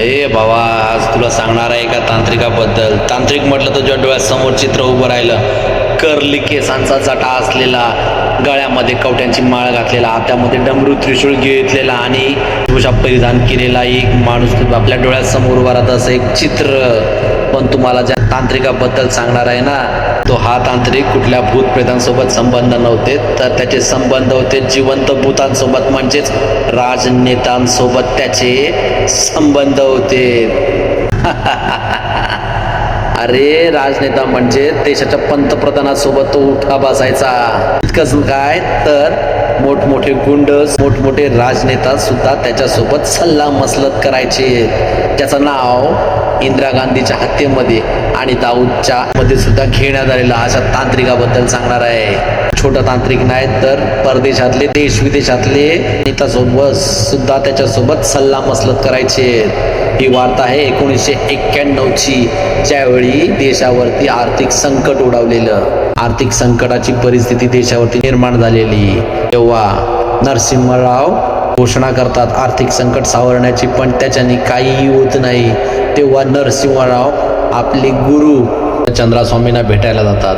ए भावा आज तुला सांगणार आहे का तांत्रिकाबद्दल? तांत्रिक म्हटलं तर तुझ्या डोळ्यासमोर चित्र उभं राहिलं. कर्ली केसांचा जटा असलेला गळ्यामध्ये कवट्यांची माळ घातलेला हातामध्ये डमरू त्रिशूळ घेतलेला आणि तुझा परिधान केलेला एक माणूस आपल्या डोळ्यासमोर उभा राहत असं एक चित्र. पण तुम्हाला ज्या तांत्रिकाबद्दल सांगणार आहे ना तो हा तांत्रिक कुठल्या भूतप्रेतांसोबत संबंध नव्हते तर त्याचे संबंध होते जिवंत भूतांसोबत म्हणजेच राजनेतांसोबत त्याचे संबंध होते. अरे राजनेता म्हणजे देशाच्या पंतप्रधानासोबत तो उठा बसायचा. इतकंच काय तर मोठमोठे गुंड मोठमोठे राजनेता सुद्धा त्याच्यासोबत सल्ला मसलत करायचे. त्याचं नाव इंदिरा गांधीच्या हत्येमध्ये आणि दाऊदच्या मध्ये सुद्धा घेण्यात आलेला अशा तांत्रिकाबद्दल सांगणार आहे. छोटा तांत्रिक नाही तर परदेशातले देश विदेशातले सुद्धा त्याच्यासोबत सल्ला मसलत करायचे. ही वार्ता आहे एकोणीसशे एक्क्याण्णवची ज्यावेळी देशावरती आर्थिक संकट ओढावलेलं आर्थिक संकटाची परिस्थिती देशावरती निर्माण झालेली. तेव्हा नरसिंहराव घोषणा करतात. आर्थिक संकट सावरण्याची पण त्याच्याने काहीही होत नाही. तेव्हा नरसिंहराव आपले गुरु चंद्रास्वामींना भेटायला जातात.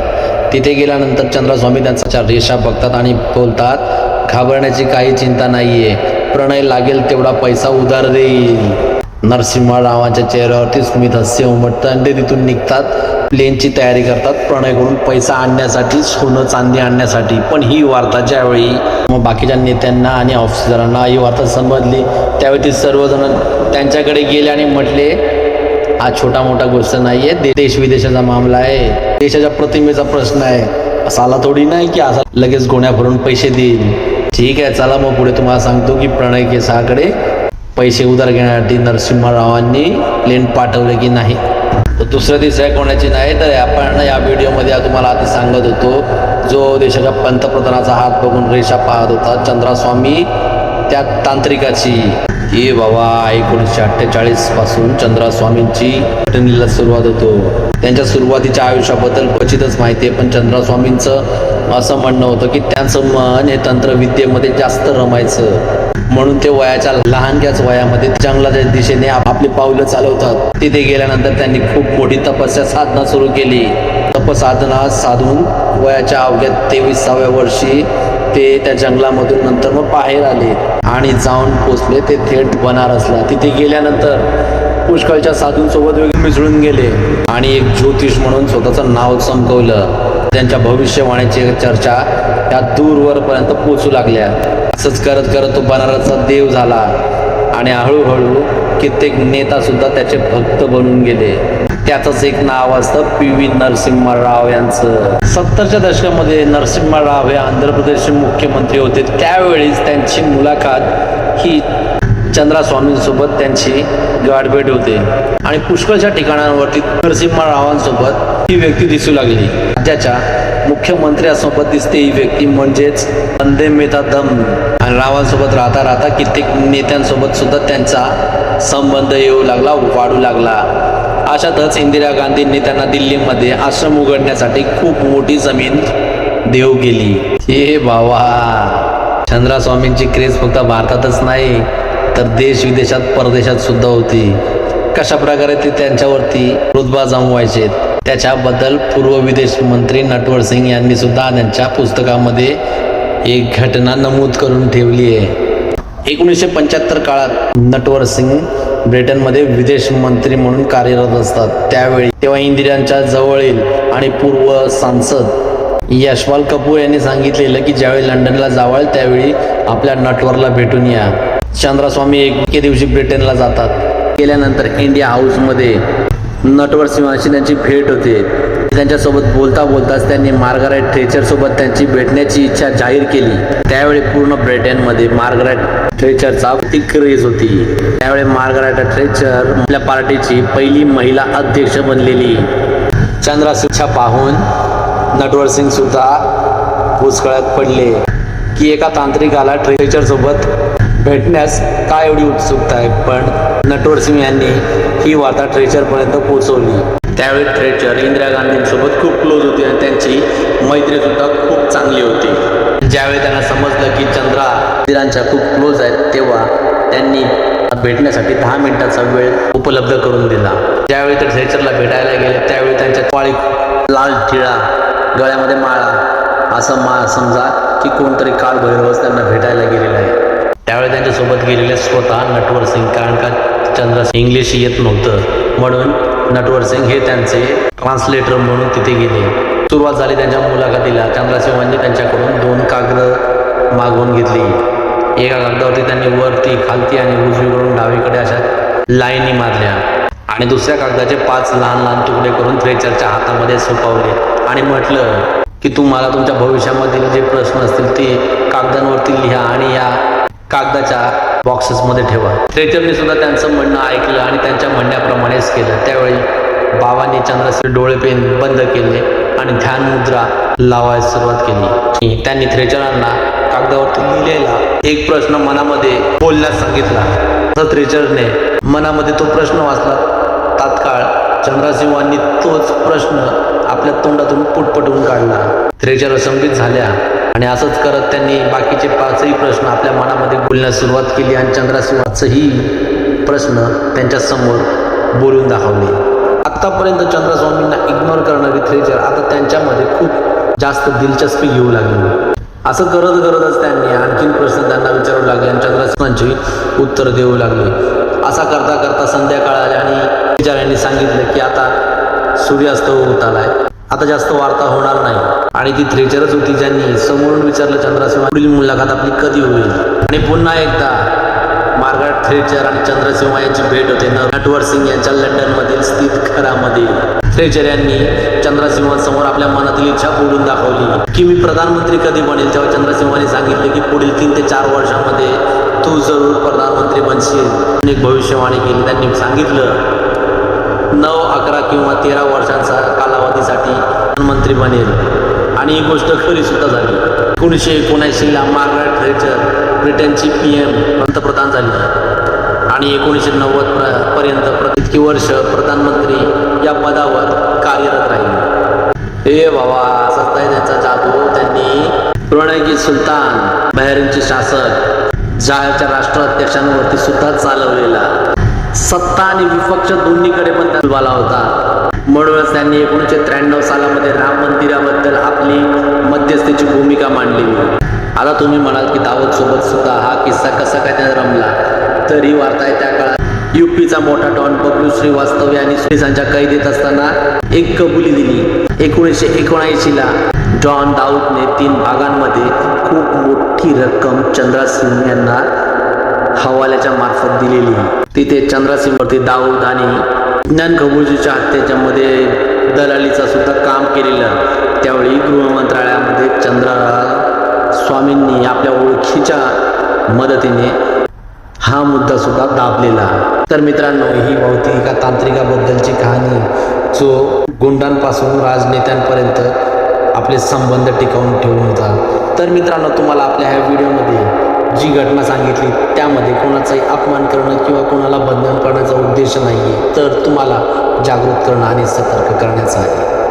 तिथे गेल्यानंतर चंद्रास्वामी त्यांच्या रेषा बघतात आणि बोलतात घाबरण्याची काही चिंता नाही आहे प्रणय लागेल तेवढा पैसा उधार देईल. नरसिंहरावांच्या चेहऱ्यावरती स्मित हास्य उमटतं आणि ते तिथून निघतात. प्लेनची तयारी करतात. प्रणयकडून पैसा आणण्यासाठी सोनं चांदी आणण्यासाठी. पण ही वार्ता ज्यावेळी मग बाकीच्या नेत्यांना आणि ऑफिसरांना ही वार्ता समजली त्यावेळी ते सर्वजण त्यांच्याकडे गेले आणि म्हटले हा छोटा मोठा गोष्ट नाही आहे देश विदेशाचा मामला आहे. देशाच्या प्रतिमेचा प्रश्न आहे. असा आला थोडी नाही की असा लगेच गोण्या भरून पैसे देईल. ठीक आहे चला मग पुढे तुम्हाला सांगतो की प्रणय केसाकडे पैसे उधार घेण्यासाठी नरसिंहरावांनी प्लेन पाठवले की नाही? तर दुसऱ्या दिवशी कोणाची नाही तर आपण या व्हिडिओमध्ये तुम्हाला आधी सांगत होतो जो देशाच्या पंतप्रधानाचा हात बघून रेषा पाहत होता चंद्रास्वामी त्या तांत्रिकाची. हे बाबा एकोणीसशे अठ्ठेचाळीसपासून चंद्रास्वामींची घटनेला सुरुवात होतो. त्यांच्या सुरुवातीच्या आयुष्याबद्दल क्वचितच माहिती आहे पण चंद्रास्वामींचं असं म्हणणं होतं की त्यांचं मन हे तंत्रविद्येमध्ये जास्त रमायचं. म्हणून ते वयाच्या लहानग्याच वयामध्ये जंगलाच्या दिशेने आपली पावलं चालवतात. तिथे गेल्यानंतर त्यांनी खूप मोठी तपस्या साधना सुरू केली. तपसाधना साधून वयाच्या अवघ्या तेविसाव्या वर्षी ते त्या जंगलामधून नंतर मग बाहेर आले आणि जाऊन पोचले. ते थेट बनारसला. तिथे गेल्यानंतर पुष्कळच्या साधूंसोबत वेगळे मिसळून गेले आणि एक ज्योतिष म्हणून स्वतःचं नाव चमकवलं. त्यांच्या भविष्यवाणीची चर्चा त्या दूरवरपर्यंत पोचू लागल्या. असंच करत करत तो बनारसचा देव झाला. आणि हळूहळू कित्येक नेता सुद्धा त्याचे भक्त बनून गेले. त्याचंच एक नाव असतं पी व्ही नरसिंहराव यांचं. सत्तरच्या दशकामध्ये नरसिंहराव हे आंध्र प्रदेशचे मुख्यमंत्री होते. त्यावेळीच त्यांची मुलाखत ही चंद्रास्वामींसोबत त्यांची गाठभेट होते. आणि पुष्कळच्या ठिकाणांवरती नरसिंहरावांसोबत ही व्यक्ती दिसू लागली. राज्याच्या मुख्यमंत्र्यासोबत दिसते ही व्यक्ती म्हणजेच वंदे मेता दम आणि रावांसोबत राहता राहता कित्येक नेत्यांसोबत सुद्धा त्यांचा संबंध येऊ लागला वाढू लागला. अशातच इंदिरा गांधींनी त्यांना दिल्लीमध्ये आश्रम उघडण्यासाठी खूप मोठी जमीन देऊ गेली. हे बाबा चंद्रास्वामींची क्रेज फक्त भारतातच नाही तर देश विदेशात परदेशात सुद्धा होती. कशा प्रकारे ते त्यांच्यावरती रुतबा जमवायचे? त्याच्याबद्दल पूर्व विदेश मंत्री नटवर सिंग यांनी सुद्धा त्यांच्या पुस्तकामध्ये एक घटना नमूद करून ठेवली आहे. एकोणीसशे पंच्याहत्तर काळात नटवर सिंग ब्रिटनमध्ये विदेश मंत्री म्हणून कार्यरत असतात. त्यावेळी तेव्हा इंदिरांच्या जवळील आणि पूर्व सांसद यशपाल कपूर यांनी सांगितलेलं की ज्यावेळी लंडनला जावाल त्यावेळी आपल्या नटवरला भेटून या. चंद्रस्वामी एके दिवशी ब्रिटनला जातात. गेल्यानंतर इंडिया हाऊसमध्ये नटवर सिंहाशी त्यांची भेट होते. त्यांच्यासोबत बोलता बोलताच त्यांनी मार्गारेट थ्रेचरसोबत त्यांची भेटण्याची इच्छा जाहीर केली. त्यावेळी पूर्ण ब्रिटनमध्ये मार्गारेट ट्रेचरचा ती क्रेज होती. त्यावेळी मार्गारेट ट्रेचर आपल्या पार्टीची पहिली महिला अध्यक्ष बनलेली. चंद्रासिंगच्या पाहून नटवर सिंग सुद्धा भुसकळ्यात पडले की एका तांत्रिकाला ट्रेचरसोबत भेटण्यास काय एवढी उत्सुकता आहे? पण नटवर सिंग यांनी ही वार्ता ट्रेचरपर्यंत पोहोचवली. त्यावेळी ट्रेचर इंदिरा गांधींसोबत खूप क्लोज होती आणि त्यांची मैत्रीसुद्धा खूप चांगली होती. ज्यावेळी त्यांना समजलं की चंद्रा इंदिरांच्या खूप क्लोज आहेत तेव्हा त्यांनी भेटण्यासाठी दहा मिनिटाचा वेळ उपलब्ध करून दिला. ज्यावेळी ते थ्रेचरला भेटायला गेले त्यावेळी त्यांच्या पाळी लाल टिळा गळ्यामध्ये माळा असं मा समजा की कोणतरी काळ भैरवच त्यांना भेटायला गेलेला आहे. त्यावेळी त्यांच्यासोबत गेलेले स्वतः नटवर सिंग कारण का चंद्र इंग्लिश येत नव्हतं. म्हणून नटवर सिंग हे त्यांचे ट्रान्सलेटर म्हणून तिथे गेले. सुरुवात झाली त्यांच्या मुलाखतीला. चंद्रसिंहांनी त्यांच्याकडून दोन कागद मागवून घेतली. एका कागदावरती त्यांनी वरती खालती आणि उजवीकडून डावीकडे अशा लाईनी मारल्या. आणि दुसऱ्या कागदाचे पाच लहान लहान तुकडे करून थ्रेचरच्या हातामध्ये सोपावले. आणि म्हटलं की तुम्हाला तुमच्या भविष्यामधील जे प्रश्न असतील ते कागदांवरती लिहा आणि या कागदाच्या बॉक्सेसमध्ये ठेवा. थ्रेचरने सुद्धा त्यांचं म्हणणं ऐकलं आणि त्यांच्या म्हणण्याप्रमाणेच केलं. त्यावेळी बाबांनी चंद्रश्री डोळे पेन बंद केले आणि ध्यान मुद्रा लावायला सुरुवात केली. त्यांनी थ्रेचरांना कागदावरती लिहिलेला एक प्रश्न मनामध्ये बोलण्यास सांगितला. तर थ्रेचरने मनामध्ये तो प्रश्न वाचला. तात्काळ चंद्रसिंहांनी तोच प्रश्न आपल्या तोंडातून पुटपटून काढला. थ्रेचर संगीत झाल्या. आणि असंच करत त्यांनी बाकीचे पाचही प्रश्न आपल्या मनामध्ये बोलण्यास सुरुवात केली आणि चंद्रसिंहाचंही प्रश्न त्यांच्यासमोर बोलून दाखवले. आतापर्यंत चंद्रस्वामींना इग्नोर करणारी थ्रेचर आता त्यांच्यामध्ये खूप जास्त दिलचस्पी घेऊ लागली. असं करत करतच त्यांनी आणखीन प्रश्न त्यांना विचारू लागले आणि चंद्रसिंहांची उत्तर देऊ लागले. असा करता करता संध्याकाळ आली आणि विचारांनी सांगितलं की आता सूर्यास्त होत आलाय. आता जास्त वार्ता होणार नाही. आणि ती थ्रेचरच होती ज्यांनी समोरून विचारलं चंद्रसिंह पुढील मुलाखत आपली कधी होईल? आणि पुन्हा एकदा मार्गारेट थ्रेचर आणि चंद्रसिंह यांची भेट होते. नटवर सिंग यांच्या लंडनमधील स्थित घरामध्ये. थ्रेचर यांनी चंद्रसिंह समोर आपल्या मनातील इच्छा बोलून दाखवली. की मी प्रधानमंत्री कधी बनेल? तेव्हा चंद्रसिंहाने सांगितले की पुढील तीन ते चार वर्षामध्ये तू जरूर प्रधानमंत्री बनशील. एक भविष्यवाणी केली. त्यांनी सांगितलं नऊ अकरा किंवा तेरा वर्षांचा कालावधीसाठी मंत्री बनेल. आणि ही गोष्ट खरी सुद्धा झाली. एकोणीसशे एकोणऐंशीला मार्गारेट थ्रेचर ब्रिटनची पी एम पंतप्रधान झाली. आणि एकोणीसशे नव्वद पर्यंत प्र- इतकी वर्ष प्रधानमंत्री या पदावर कार्यरत राहिले. हे बाबा सत्ता त्यांचा जादू त्यांनी प्रणयगी सुलतान बहरीनचे शासक जाहेरच्या राष्ट्राध्यक्षांवरती सुद्धा चालवलेला सत्ता आणि विपक्ष दोन्हीकडे पण बोलवाला होता. म्हणूनच त्यांनी एकोणीसशे त्र्याण्णव सालामध्ये राम मंदिराबद्दल आपली मध्यस्थीची भूमिका मांडली. आता तुम्ही म्हणाल की दावत सोबत सुद्धा हा किस्सा कसा काय त्याने रमला? तरी वार्ता आहे त्या काळात युपीचा मोठा डॉन बबलू श्रीवास्तव यांनी पोलिसांच्या कैदेत असताना एक कबुली दिली. एकोणीसशे एकोणऐंशीला डॉन दाऊदने तीन भागांमध्ये खूप मोठी रक्कम चंद्रासिंग यांना हवाल्याच्या मार्फत दिलेली. तिथे चंद्रासिंगवरती दाऊद आणि ज्ञान खबूजीच्या हत्येच्यामध्ये दलालीचा सुद्धा काम केलेलं. त्यावेळी गृहमंत्रालयामध्ये चंद्रा स्वामींनी आपल्या ओळखीच्या मदतीने हा मुद्दा सुद्धा दाबलेला. तर मित्रांनो ही भौतिका तांत्रिकाबद्दलची कहाणी जो गुंडांपासून राजनेत्यांपर्यंत आपले संबंध टिकवून ठेवून होता तर मित्रांनो तुम्हाला आपल्या ह्या व्हिडिओमध्ये जी घटना सांगितली त्यामध्ये कोणाचाही अपमान करणं किंवा कोणाला बदनाम करण्याचा उद्देश नाही आहे तर तुम्हाला जागृत करणं आणि सतर्क करण्याचा आहे.